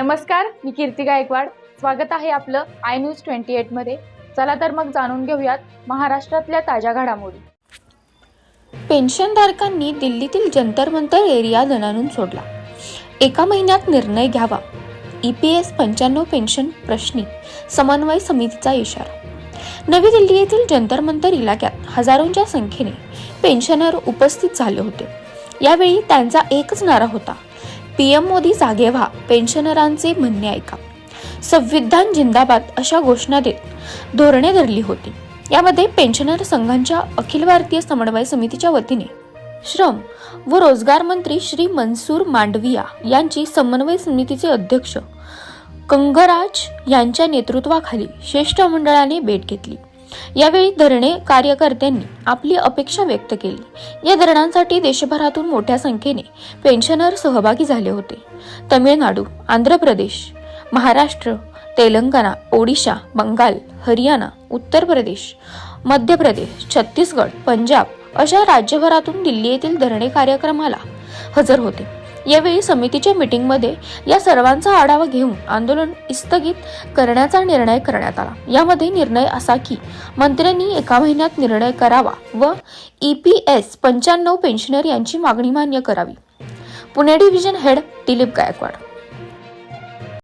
नमस्कार मी कीर्ती गायकवाड. स्वागत आहे आपलं आय न्यूज ट्वेंटी एटमध्ये चला तर मग जाणून घेऊयात महाराष्ट्रातल्या ताज्या घडामोडी. पेन्शनधारकांनी दिल्लीतील जंतर मंतर एरिया दणानून सोडला. एका महिन्यात निर्णय घ्यावा. ई पी एस पंच्याण्णव पेन्शन प्रश्नी समन्वय समितीचा इशारा. नवी दिल्ली येथील जंतर मंतर इलाक्यात हजारोंच्या संख्येने पेन्शनर उपस्थित झाले होते. यावेळी त्यांचा एकच नारा होता. पीएम मोदी जागे व्हा पेन्शनरांचे म्हणणे ऐका. संविधान जिंदाबाद अशा घोषणा देत धोरणे धरली होती. यामध्ये पेन्शनर संघांच्या अखिल भारतीय समन्वय समितीच्या वतीने श्रम व रोजगार मंत्री श्री मनसूर मांडविया यांची समन्वय समितीचे अध्यक्ष कंगराज यांच्या नेतृत्वाखाली शिष्टमंडळाने भेट घेतली. यावेळी धरणे कार्यकर्त्यांनी आपली अपेक्षा व्यक्त केली. या धरणांसाठी देशभरातून मोठ्या संख्येने पेन्शनर सहभागी झाले होते. तमिळनाडू आंध्र प्रदेश महाराष्ट्र तेलंगणा ओडिशा बंगाल हरियाणा उत्तर प्रदेश मध्य प्रदेश छत्तीसगड पंजाब अशा राज्यभरातून दिल्ली येथील धरणे कार्यक्रमाला हजर होते. यावेळी समितीच्या मीटिंगमध्ये या सर्वांचा आढावा घेऊन आंदोलन स्थगित करण्याचा निर्णय करण्यात आला. यामध्ये निर्णय असा की मंत्र्यांनी एका महिन्यात निर्णय करावा व ई पी एस पंच्याण्णव पेन्शनर यांची मागणी मान्य करावी. Pune division head Dilip Gaikwad